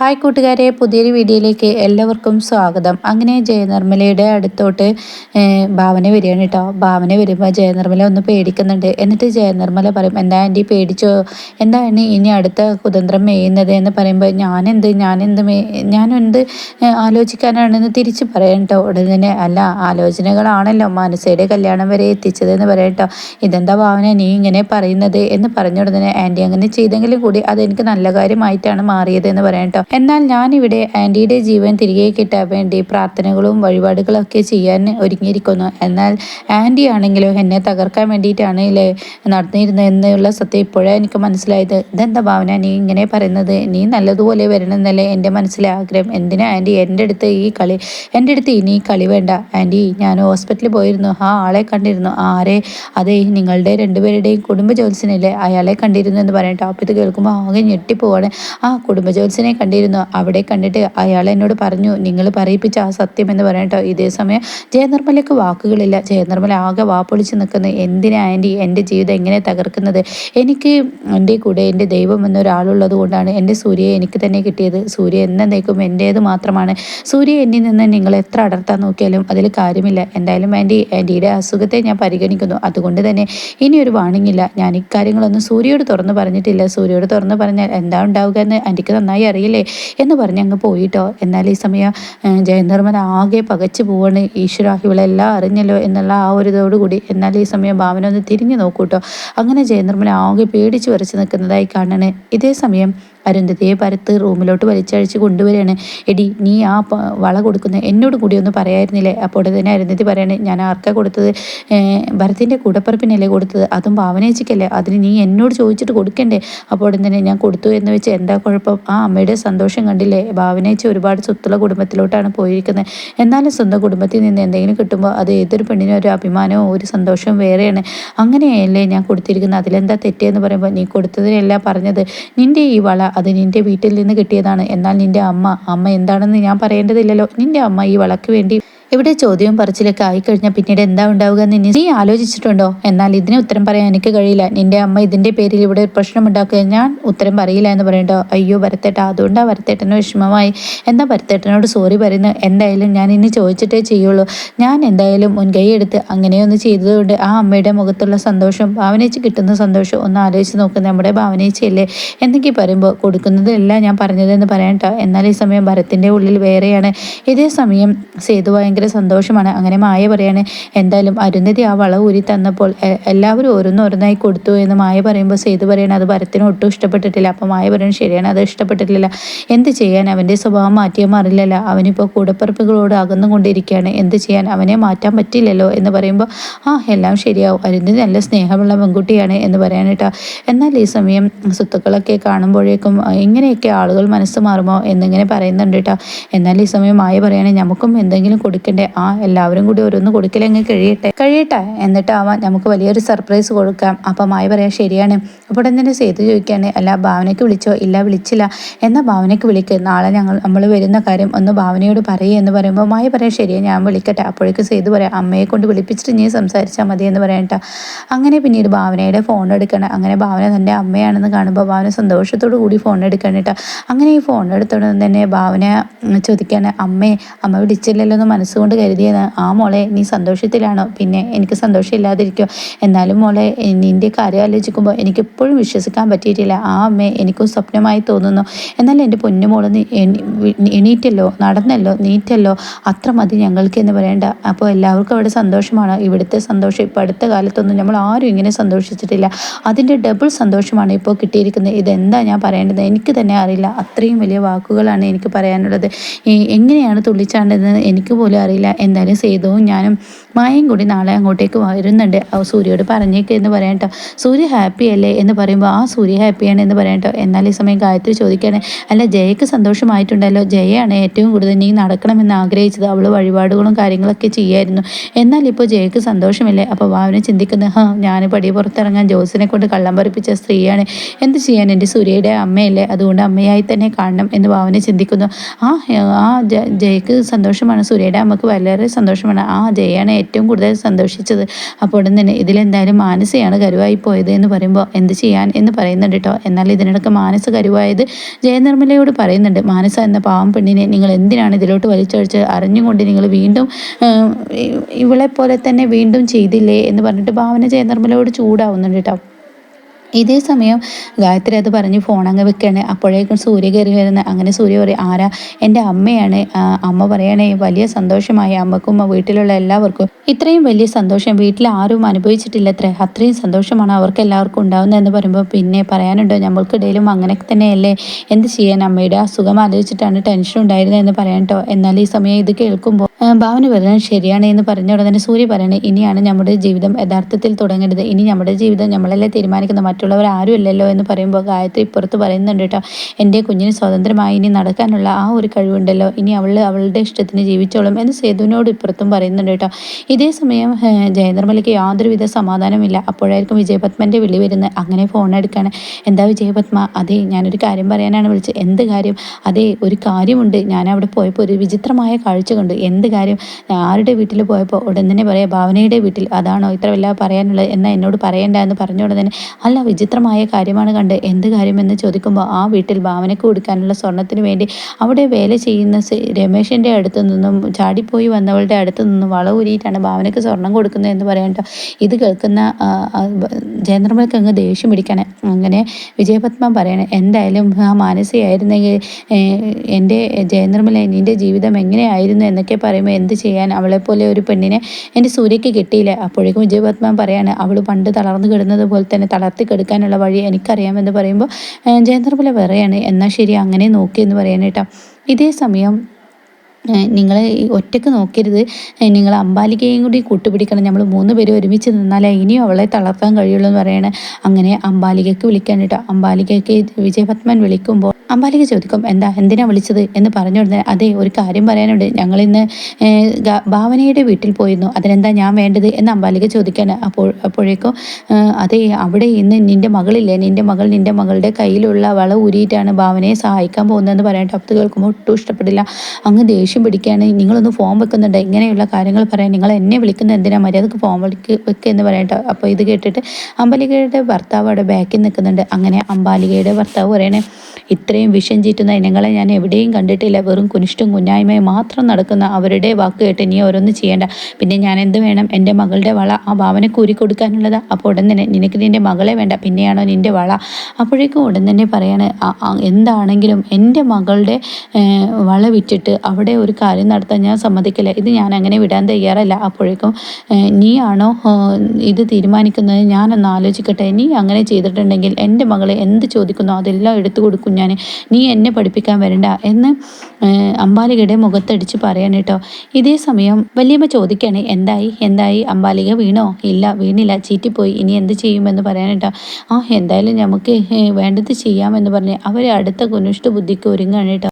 Hi കൂട്ടുകാരെ പുതിയൊരു വീഡിയോയിലേക്ക് എല്ലാവർക്കും സ്വാഗതം. അങ്ങനെ ജയനിർമ്മലയുടെ അടുത്തോട്ട് ഭാവന വരികയാണ് കേട്ടോ ഭാവന വരുമ്പോൾ ജയനിർമ്മല ഒന്ന് പേടിക്കുന്നുണ്ട്. എന്നിട്ട് ജയനിർമ്മല പറയും എന്താ ആന്റി പേടിച്ചോ? എന്താണ് ഇനി അടുത്ത കുതന്ത്രം മേയുന്നത്? എന്ന് പറയുമ്പോൾ ഞാനെന്ത് ഞാനെന്ത് മേ ഞാനെന്ത് ആലോചിക്കാനാണെന്ന് തിരിച്ച് പറയാം കേട്ടോ ഉടനെ തന്നെ അല്ല ആലോചനകളാണല്ലോ മനസ്സയുടെ കല്യാണം വരെ എത്തിച്ചതെന്ന് പറയാം കേട്ടോ ഇതെന്താ ഭാവന നീ ഇങ്ങനെ പറയുന്നത്? എന്ന് പറഞ്ഞ ഉടനെ ആന്റി അങ്ങനെ ചെയ്തെങ്കിലും കൂടി അതെനിക്ക് നല്ല കാര്യമായിട്ടാണ് മാറിയത് എന്ന് പറയാം കേട്ടോ എന്നാൽ ഞാനിവിടെ ആന്റിയുടെ ജീവൻ തിരികെ കിട്ടാൻ വേണ്ടി പ്രാർത്ഥനകളും വഴിപാടുകളൊക്കെ ചെയ്യാൻ ഒരുങ്ങിയിരിക്കുന്നു. എന്നാൽ ആന്റി ആണെങ്കിലും എന്നെ തകർക്കാൻ വേണ്ടിയിട്ടാണ് ഇല്ലേ നടന്നിരുന്നത് എന്നുള്ള സത്യം ഇപ്പോഴേ എനിക്ക് മനസ്സിലായത്. ഇതെന്താ ഭാവന? നീ ഇങ്ങനെ പറയുന്നത്. നീ നല്ലതുപോലെ വരണമെന്നല്ലേ എന്റെ മനസ്സിലെ ആഗ്രഹം. എന്തിനാ ആന്റി എന്റെ അടുത്ത് ഈ കളി? എന്റെ അടുത്ത് ഇനി കളി വേണ്ട. ആന്റി ഞാൻ ഹോസ്പിറ്റലിൽ പോയിരുന്നു. ആ ആളെ കണ്ടിരുന്നു. ആരെ? അതെ നിങ്ങളുടെ രണ്ടുപേരുടെയും കുടുംബ ജോത്സ്യനല്ലേ അയാളെ കണ്ടിരുന്നു എന്ന് പറയട്ടെ അപ്പം ഇത് കേൾക്കുമ്പോൾ ആകെ ഞെട്ടിപ്പോവാണ്. ആ കുടുംബ ജോത്സ്യനെ കണ്ടിരുന്നു ഉണ്ടായിരുന്നു അവിടെ കണ്ടിട്ട് അയാൾ എന്നോട് പറഞ്ഞു നിങ്ങൾ പറയിപ്പിച്ച ആ സത്യം എന്ന് പറയട്ടോ ഇതേ സമയം ജയനിർമ്മലയ്ക്ക് വാക്കുകളില്ല. ജയനിർമ്മല ആകെ വാപ്പൊളിച്ച് നിൽക്കുന്നത് എന്തിനാ ആന്റി എന്റെ ജീവിതം എങ്ങനെ തകർക്കുന്നത്? എനിക്ക് എന്റെ കൂടെ എന്റെ ദൈവം എന്നൊരാളുള്ളത് കൊണ്ടാണ് എന്റെ സൂര്യയെ എനിക്ക് തന്നെ കിട്ടിയത്. സൂര്യ എന്നേക്കും എന്റേത് മാത്രമാണ്. സൂര്യ എന്നിൽ നിന്ന് നിങ്ങൾ എത്ര അടർത്താൻ നോക്കിയാലും അതിൽ കാര്യമില്ല. എന്തായാലും ആന്റി ആന്റിയുടെ അസുഖത്തെ ഞാൻ പരിഗണിക്കുന്നു. അതുകൊണ്ട് തന്നെ ഇനി ഒരു വാണിങ്ങില്ല ഞാൻ ഇക്കാര്യങ്ങളൊന്നും സൂര്യയോട് തുറന്നു പറഞ്ഞിട്ടില്ല. സൂര്യയോട് തുറന്നു പറഞ്ഞാൽ എന്താ ഉണ്ടാവുക എന്ന് ആന്റിക്ക് നന്നായി അറിയില്ലേ? എന്ന് പറഞ്ഞ് അങ്ങ് പോയിട്ടോ. എന്നാൽ ഈ സമയം ജയനിർമ്മല ആകെ പകച്ചു പോവാണ്. ഈശ്വര ഇവളെല്ലാം അറിഞ്ഞല്ലോ എന്നുള്ള ആ ഒരു ഇതോടുകൂടി എന്നാൽ ഈ സമയം ഭാവന ഒന്ന് തിരിഞ്ഞു നോക്കൂട്ടോ. അങ്ങനെ ജയനിർമ്മല ആകെ പേടിച്ച് വരച്ച് നിൽക്കുന്നതായി കാണണേ. ഇതേ സമയം അരുന്ധതിയെ പരത്ത് റൂമിലോട്ട് വലിച്ചഴിച്ച് കൊണ്ടുവരികയാണ്. എടി നീ ആ വള കൊടുക്കുന്ന എന്നോട് കൂടി ഒന്ന് പറയായിരുന്നില്ലേ? അപ്പോൾ തന്നെ അരുന്ധതി പറയണേ ഞാൻ ആർക്കാ കൊടുത്തത്? ഭരത്തിന്റെ കൂടപ്പറപ്പിനല്ലേ കൊടുത്തത്? അതും ഭാവനേച്ചിക്കല്ലേ അതിന് നീ എന്നോട് ചോദിച്ചിട്ട് കൊടുക്കണ്ടേ? അപ്പോൾ തന്നെ ഞാൻ കൊടുത്തു എന്ന് വെച്ച് എന്താ കുഴപ്പം? ആ അമ്മയുടെ സന്തോഷം കണ്ടില്ലേ? ഭാവനേച്ചി ഒരുപാട് സ്വത്തുള്ള കുടുംബത്തിലോട്ടാണ് പോയിരിക്കുന്നത്. എന്നാലും സ്വന്തം കുടുംബത്തിൽ നിന്ന് എന്തെങ്കിലും കിട്ടുമ്പോൾ അത് ഏതൊരു പെണ്ണിനും ഒരു അഭിമാനവും ഒരു സന്തോഷവും വേറെയാണ്. അങ്ങനെയല്ലേ ഞാൻ കൊടുത്തിരിക്കുന്നത്? അതിലെന്താ തെറ്റെന്ന് പറയുമ്പോൾ നീ കൊടുത്തതിനല്ല പറഞ്ഞത്. നിന്റെ ഈ വള അത് നിന്റെ വീട്ടിൽ നിന്ന് കിട്ടിയതാണ്. എന്നാൽ നിന്റെ അമ്മ അമ്മ എന്താണെന്ന് ഞാൻ പറയേണ്ടതില്ലല്ലോ. നിന്റെ അമ്മ ഈ വളക്ക് വേണ്ടി ഇവിടെ ചോദ്യവും പറച്ചിലൊക്കെ ആയിക്കഴിഞ്ഞാൽ പിന്നീട് എന്താ ഉണ്ടാവുക എന്ന് നീ ആലോചിച്ചിട്ടുണ്ടോ? എന്നാൽ ഇതിന് ഉത്തരം പറയാൻ എനിക്ക് കഴിയില്ല. നിന്റെ അമ്മ ഇതിന്റെ പേരിൽ ഇവിടെ ഒരു പ്രശ്നം ഉണ്ടാക്കുക ഞാൻ ഉത്തരം പറയില്ല എന്ന് പറയണ്ടോ അയ്യോ വരത്തേട്ട അതുകൊണ്ടാ വരത്തേട്ടന് വിഷമമായി. എന്താ വരത്തേട്ടനോട് സോറി പറയുന്നത്? എന്തായാലും ഞാൻ ഇനി ചോദിച്ചിട്ടേ ചെയ്യുള്ളൂ. ഞാൻ എന്തായാലും മുൻകൈ എടുത്ത് അങ്ങനെയൊന്ന് ചെയ്തതുകൊണ്ട് ആ അമ്മയുടെ മുഖത്തുള്ള സന്തോഷം ഭാവനയിച്ച് കിട്ടുന്ന സന്തോഷം ഒന്ന് ആലോചിച്ച് നോക്കുന്ന നമ്മുടെ ഭാവനയിച്ചല്ലേ എന്തെങ്കിലും പറയുമ്പോൾ കൊടുക്കുന്നതെല്ലാം ഞാൻ പറഞ്ഞതെന്ന് പറയട്ടോ എന്നാൽ ഈ സമയം ഭരത്തിന്റെ ഉള്ളിൽ വേറെയാണ്. ഇതേ സമയം സേതു ഭയങ്കര ഭയങ്കര സന്തോഷമാണ്. അങ്ങനെ മായ പറയാണ് എന്തായാലും അരുന്ധതി ആ വള ഊരി തന്നപ്പോൾ എല്ലാവരും ഓരോന്നോരോന്നായി കൊടുത്തു എന്ന് മായ പറയുമ്പോൾ സേതു പറയണം അത് ഭരത്തിന് ഒട്ടും ഇഷ്ടപ്പെട്ടിട്ടില്ല. അപ്പോൾ മായ പറയുന്നത് ശരിയാണ് അത് ഇഷ്ടപ്പെട്ടിട്ടില്ല. എന്ത് ചെയ്യാൻ? അവന്റെ സ്വഭാവം മാറ്റിയാൽ മാറില്ലല്ലോ. അവനിപ്പോൾ കൂടപ്പിറപ്പുകളോട് അകന്നുകൊണ്ടിരിക്കുകയാണ് എന്ത് ചെയ്യാൻ? അവനെ മാറ്റാൻ പറ്റില്ലല്ലോ. എന്ന് പറയുമ്പോൾ ആ എല്ലാം ശരിയാവും. അരുന്ധതി നല്ല സ്നേഹമുള്ള പെൺകുട്ടിയാണ് എന്ന് പറയാനിട്ടാ എന്നാൽ ഈ സമയം സ്വത്തുക്കളൊക്കെ കാണുമ്പോഴേക്കും ഇങ്ങനെയൊക്കെ ആളുകൾ മനസ്സ് മാറുമോ? എന്നിങ്ങനെ പറയുന്നുണ്ട് കേട്ടോ എന്നാൽ ഈ സമയം മായ പറയുകയാണെങ്കിൽ നമുക്കും എന്തെങ്കിലും കൊടുക്കുക കൊടുക്കണ്ടേ ആ എല്ലാവരും കൂടി ഓരോന്ന് കൊടുക്കലങ്ങ് കഴിയട്ടെ. കഴിയട്ടെ. എന്നിട്ട് എന്നിട്ടാവാം നമുക്ക് വലിയൊരു സർപ്രൈസ് കൊടുക്കാം. അപ്പം മായ പറയാം ശരിയാണ്. അപ്പോൾ തന്നെ സേതു ചോദിക്കുകയാണ് അല്ല ഭാവനയ്ക്ക് വിളിച്ചോ? ഇല്ല വിളിച്ചില്ല. എന്നാൽ ഭാവനയ്ക്ക് വിളിക്കുക നാളെ ഞങ്ങൾ നമ്മൾ വരുന്ന കാര്യം ഒന്ന് ഭാവനയോട് പറയുക എന്ന് പറയുമ്പോൾ മായ പറയാം ശരിയാണ് ഞാൻ വിളിക്കട്ടെ. അപ്പോഴേക്ക് സേതു പറയാം അമ്മയെ കൊണ്ട് വിളിപ്പിച്ചിട്ട് നീ സംസാരിച്ചാൽ മതി എന്ന് പറയണ്ട അങ്ങനെ പിന്നീട് ഭാവനയുടെ ഫോൺ എടുക്കണം അങ്ങനെ ഭാവന തന്റെ അമ്മയാണെന്ന് കാണുമ്പോൾ ഭാവന സന്തോഷത്തോടു കൂടി ഫോൺ എടുക്കണം കേട്ടോ അങ്ങനെ ഈ ഫോൺ എടുത്തോണ്ട് തന്നെ ഭാവന ചോദിക്കാണ് അമ്മേ അമ്മ വിളിച്ചില്ലല്ലോ എന്ന് മനസ്സ് മനസ്സുകൊണ്ട് കരുതിയത് ആ മോളെ നീ സന്തോഷത്തിലാണോ? പിന്നെ എനിക്ക് സന്തോഷമില്ലാതിരിക്കോ? എന്നാലും മോളെ നിന്റെ കാര്യം ആലോചിക്കുമ്പോൾ എനിക്കെപ്പോഴും വിശ്വസിക്കാൻ പറ്റിയിട്ടില്ല. ആ അമ്മ എനിക്കും സ്വപ്നമായി തോന്നുന്നു. എന്നാൽ എന്റെ പൊന്നുമോൾ എണീറ്റല്ലോ? നടന്നല്ലോ? നീറ്റല്ലോ? അത്ര മതി ഞങ്ങൾക്ക് എന്ന് പറയണ്ട. അപ്പോൾ എല്ലാവർക്കും അവിടെ സന്തോഷമാണ്. ഇവിടുത്തെ സന്തോഷം ഇപ്പോൾ അടുത്ത കാലത്തൊന്നും നമ്മൾ ആരും ഇങ്ങനെ സന്തോഷിച്ചിട്ടില്ല. അതിന്റെ ഡബിൾ സന്തോഷമാണ് ഇപ്പോൾ കിട്ടിയിരിക്കുന്നത്. ഇതെന്താ ഞാൻ പറയേണ്ടത്? എനിക്ക് തന്നെ അറിയില്ല. അത്രയും വലിയ വാക്കുകളാണ് എനിക്ക് പറയാനുള്ളത്. എങ്ങനെയാണ് തുള്ളിച്ചാണ്ടെന്ന് എനിക്ക് പോലും അറിയില്ല. എന്തായാലും സേതുവും ഞാനും മായയും കൂടി നാളെ അങ്ങോട്ടേക്ക് വരുന്നുണ്ട്. സൂര്യയോട് പറഞ്ഞേക്ക് എന്ന് പറയാം കേട്ടോ സൂര്യ ഹാപ്പി അല്ലേ എന്ന് പറയുമ്പോൾ ആ സൂര്യ ഹാപ്പിയാണ് എന്ന് പറയാം കേട്ടോ എന്നാൽ ഈ സമയം ഗായത്രി ചോദിക്കുകയാണ് അല്ല ജയക്ക് സന്തോഷമായിട്ടുണ്ടല്ലോ. ജയയാണ് ഏറ്റവും കൂടുതൽ നീ നടക്കണമെന്ന് ആഗ്രഹിച്ചത്. അവൾ വഴിപാടുകളും കാര്യങ്ങളൊക്കെ ചെയ്യായിരുന്നു. എന്നാൽ ഇപ്പോൾ ജയക്ക് സന്തോഷമില്ലേ? അപ്പോൾ വാവിനെ ചിന്തിക്കുന്നത് ഹാ ഞാൻ പടി പുറത്തിറങ്ങാൻ ജോസിനെ കൊണ്ട് കള്ളം പറിപ്പിച്ച സ്ത്രീയാണ്. എന്ത് ചെയ്യാൻ എന്റെ സൂര്യയുടെ അമ്മയല്ലേ? അതുകൊണ്ട് അമ്മയായി തന്നെ കാണണം എന്ന് ഭാവന ചിന്തിക്കുന്നു. ആ ആ ജയക്ക് സന്തോഷമാണ് സൂര്യയുടെ അമ്മ അമ്മയ്ക്ക് വളരെ സന്തോഷമാണ് ആ ജയാണ് ഏറ്റവും കൂടുതൽ സന്തോഷിച്ചത്. അപ്പോൾ ഉടൻ തന്നെ ഇതിലെന്തായാലും മാനസയാണ് കരുവായി പോയത് എന്ന് പറയുമ്പോൾ എന്ത് ചെയ്യാൻ എന്ന് പറയുന്നുണ്ട് കേട്ടോ എന്നാൽ ഇതിനിടയ്ക്ക് മാനസ കരുവായത് ജയനിർമ്മലയോട് പറയുന്നുണ്ട്. മാനസ എന്ന പാവം പെണ്ണിനെ നിങ്ങൾ എന്തിനാണ് ഇതിലോട്ട് വലിച്ചഴിച്ച് അറിഞ്ഞുകൊണ്ട് നിങ്ങൾ വീണ്ടും ഇവളെ പോലെ തന്നെ വീണ്ടും ചെയ്തില്ലേ എന്ന് പറഞ്ഞിട്ട് ഭാവന ജയനിർമ്മലയോട് ചൂടാവുന്നുണ്ട് കേട്ടോ ഇതേ സമയം ഗായത്രി അത് പറഞ്ഞ് ഫോൺ അങ്ങ് വെക്കുകയാണ് അപ്പോഴേക്കും സൂര്യ കയറി വരുന്നത് അങ്ങനെ സൂര്യ പറയും ആരാ? എന്റെ അമ്മയാണ്. അമ്മ പറയണേ വലിയ സന്തോഷമായി. അമ്മക്കും വീട്ടിലുള്ള എല്ലാവർക്കും ഇത്രയും വലിയ സന്തോഷം. വീട്ടിൽ ആരും അനുഭവിച്ചിട്ടില്ല അത്ര അത്രയും സന്തോഷമാണ് അവർക്ക് എല്ലാവർക്കും ഉണ്ടാവുന്നത് എന്ന് പറയുമ്പോൾ പിന്നെ പറയാനുണ്ടോ? നമ്മൾക്കിടയിലും അങ്ങനെ തന്നെയല്ലേ? എന്ത് ചെയ്യാൻ? അമ്മയുടെ അസുഖം ആലോചിച്ചിട്ടാണ് ടെൻഷൻ ഉണ്ടായിരുന്നത് എന്ന് പറയാൻ എന്നാൽ ഈ സമയം ഇത് കേൾക്കുമ്പോൾ ഭാവന പറയുന്നത് ശരിയാണ് എന്ന് പറഞ്ഞ ഉടനെ സൂര്യ പറയണേ ഇനിയാണ് നമ്മുടെ ജീവിതം യഥാർത്ഥത്തിൽ തുടങ്ങേണ്ടത്. ഇനി നമ്മുടെ ജീവിതം നമ്മളല്ലേ തീരുമാനിക്കുന്ന മറ്റുള്ളവർ ആരുമല്ലല്ലോ എന്ന് പറയുമ്പോൾ ഗായത്രി ഇപ്പുറത്ത് പറയുന്നുണ്ട് കേട്ടോ എന്റെ കുഞ്ഞിന് സ്വതന്ത്രമായി ഇനി നടക്കാനുള്ള ആ ഒരു കഴിവുണ്ടല്ലോ ഇനി അവൾ അവളുടെ ഇഷ്ടത്തിന് ജീവിച്ചോളും എന്ന് സേതുവിനോട് ഇപ്പുറത്തും പറയുന്നുണ്ട് കേട്ടോ. ഇതേ സമയം ജയനിർമ്മലയ്ക്ക് യാതൊരുവിധ സമാധാനമില്ല. അപ്പോഴായിരിക്കും വിജയപത്മന്റെ വിളി വരുന്നത്. അങ്ങനെ ഫോൺ എടുക്കാണ്. എന്താ വിജയപത്മ? അതെ ഞാനൊരു കാര്യം പറയാനാണ് വിളിച്ചത്. എന്ത് കാര്യം? അതെ ഒരു കാര്യമുണ്ട്. ഞാൻ അവിടെ പോയപ്പോൾ ഒരു വിചിത്രമായ കാഴ്ച കണ്ടു. എന്ത് കാര്യം? ആരുടെ വീട്ടിൽ പോയപ്പോൾ ഉടൻ തന്നെ പറയാം ഭാവനയുടെ വീട്ടിൽ. അതാണോ ഇത്ര വല്ല പറയാനുള്ളത്? എന്നാൽ എന്നോട് പറയണ്ട എന്ന് പറഞ്ഞ ഉടനെ അല്ല വിചിത്രമായ കാര്യമാണ് കണ്ട് എന്ത് കാര്യമെന്ന് ചോദിക്കുമ്പോൾ ആ വീട്ടിൽ ഭാവനയ്ക്ക് കൊടുക്കാനുള്ള സ്വർണത്തിന് വേണ്ടി അവിടെ വേല ചെയ്യുന്ന രമേശിന്റെ അടുത്ത് നിന്നും ചാടിപ്പോയി വന്നവളുടെ അടുത്ത് നിന്നും വള ഊരിയിട്ടാണ് ഭാവനയ്ക്ക് സ്വർണം കൊടുക്കുന്നത് എന്ന് പറയണ്ട ഇത് കേൾക്കുന്ന ജയന്ദ്രമലക്ക് അങ്ങ് ദേഷ്യം പിടിക്കണേ. അങ്ങനെ വിജയപത്മ പറയണേ എന്തായാലും ആ മാനസികമായിരുന്നെങ്കിൽ എന്റെ ജയന്ദ്രമല നിന്റെ ജീവിതം എങ്ങനെയായിരുന്നു എന്നൊക്കെ പറയുമ്പോൾ എന്ത് ചെയ്യാൻ അവളെപ്പോലെ ഒരു പെണ്ണിനെ എന്റെ സൂര്യയ്ക്ക് കിട്ടിയില്ല? അപ്പോഴേക്കും വിജയപത്മ പറയാണ് അവൾ പണ്ട് തളർന്നു കിടന്നത് പോലെ തന്നെ തളർത്തി കെടുക്കാനുള്ള വഴി എനിക്കറിയാമെന്ന് പറയുമ്പോൾ ജയന്തർമല പറയാണ് എന്നാൽ ശരി അങ്ങനെ നോക്കി എന്ന് പറയാനേട്ടാ ഇതേ സമയം നിങ്ങൾ ഒറ്റയ്ക്ക് നോക്കരുത്. നിങ്ങൾ അമ്പാലികയും കൂടി കൂട്ടുപിടിക്കണം. നമ്മൾ മൂന്ന് പേര് ഒരുമിച്ച് നിന്നാലേ ഇനിയും അവളെ തളർത്താൻ കഴിയുള്ളൂ എന്ന് പറയണേ. അങ്ങനെ അമ്പാലികയ്ക്ക് വിളിക്കാൻ കേട്ടോ. അമ്പാലികയ്ക്ക് വിജയപത്മൻ വിളിക്കുമ്പോൾ അമ്പാലിക ചോദിക്കും എന്താ എന്തിനാ വിളിച്ചത്? എന്ന് പറഞ്ഞു അതെ ഒരു കാര്യം പറയാനുണ്ട്. ഞങ്ങളിന്ന് ഭാവനയുടെ വീട്ടിൽ പോയിരുന്നു. അതിനെന്താ ഞാൻ വേണ്ടത്? എന്ന് അമ്പാലിക ചോദിക്കാൻ അപ്പോൾ അപ്പോഴേക്കും അതെ അവിടെ ഇന്ന് നിന്റെ മകളില്ലേ? നിന്റെ മകൾ നിന്റെ മകളുടെ കയ്യിലുള്ള വള ഊരിയിട്ടാണ് ഭാവനയെ സഹായിക്കാൻ പോകുന്നതെന്ന് പറയാൻ അപ്പത്ത് കേൾക്കുമ്പോൾ ഒട്ടും ഇഷ്ടപ്പെടില്ല. അങ്ങ് ദേഷ്യം പിടിക്കുകയാണ്. നിങ്ങളൊന്ന് ഫോം വെക്കുന്നുണ്ട്. ഇങ്ങനെയുള്ള കാര്യങ്ങൾ പറയാൻ നിങ്ങൾ എന്നെ വിളിക്കുന്നത് എന്തിനാ? മര്യാദയ്ക്ക് ഫോം വിളിക്ക് വെക്കുക എന്ന് പറയട്ടെ അപ്പോൾ ഇത് കേട്ടിട്ട് അമ്പാലികയുടെ ഭർത്താവ് അവിടെ ബാക്കിൽ നിൽക്കുന്നുണ്ട്. അങ്ങനെ അമ്പാലികയുടെ ഭർത്താവ് പറയണേ ഇത്രയും വിഷം ചീറ്റുന്ന ഇനങ്ങളെ ഞാൻ എവിടെയും കണ്ടിട്ടില്ല. വെറും കുനിഷ്ടും കുഞ്ഞായ്മയും മാത്രം നടക്കുന്ന അവരുടെ വാക്ക് കേട്ട് ഇനി ഓരോന്നും ചെയ്യേണ്ട. പിന്നെ ഞാൻ എന്ത് വേണം? എന്റെ മകളുടെ വള ആ ഭാവന കൂരി കൊടുക്കാനുള്ളത്. അപ്പോൾ ഉടൻ തന്നെ നിനക്ക് നിന്റെ മകളെ വേണ്ട. പിന്നെയാണോ നിന്റെ വള? അപ്പോഴേക്കും ഉടൻ തന്നെ പറയാണ് എന്താണെങ്കിലും എന്റെ മകളുടെ വള വിറ്റിട്ട് അവിടെ ഒരു കാര്യം നടത്താൻ ഞാൻ സമ്മതിക്കില്ല. ഇത് ഞാൻ അങ്ങനെ വിടാൻ തയ്യാറല്ല. അപ്പോഴേക്കും നീയാണോ ഇത് തീരുമാനിക്കുന്നത്? ഞാനൊന്ന് ആലോചിക്കട്ടെ. നീ അങ്ങനെ ചെയ്തിട്ടുണ്ടെങ്കിൽ എന്റെ മകളെ എന്ത് ചോദിക്കുന്നു? അതെല്ലാം എടുത്തു കൊടുക്കും ഞാൻ നീ എന്നെ പഠിപ്പിക്കാൻ വരണ്ട എന്ന് അമ്പാലികയുടെ മുഖത്തടിച്ച് പറയാൻ കേട്ടോ. ഇതേ സമയം വലിയമ്മ ചോദിക്കുകയാണ് എന്തായി? എന്തായി? അമ്പാലിക വീണോ? ഇല്ല വീണില്ല. ചീറ്റിപ്പോയി. ഇനി എന്ത് ചെയ്യുമെന്ന് പറയാൻ കേട്ടോ. ആ എന്തായാലും നമുക്ക് വേണ്ടത് ചെയ്യാമെന്ന് പറഞ്ഞ് അവരെ അടുത്ത കുനിഷ്ട ബുദ്ധിക്ക് ഒരുങ്ങാണ് കേട്ടോ.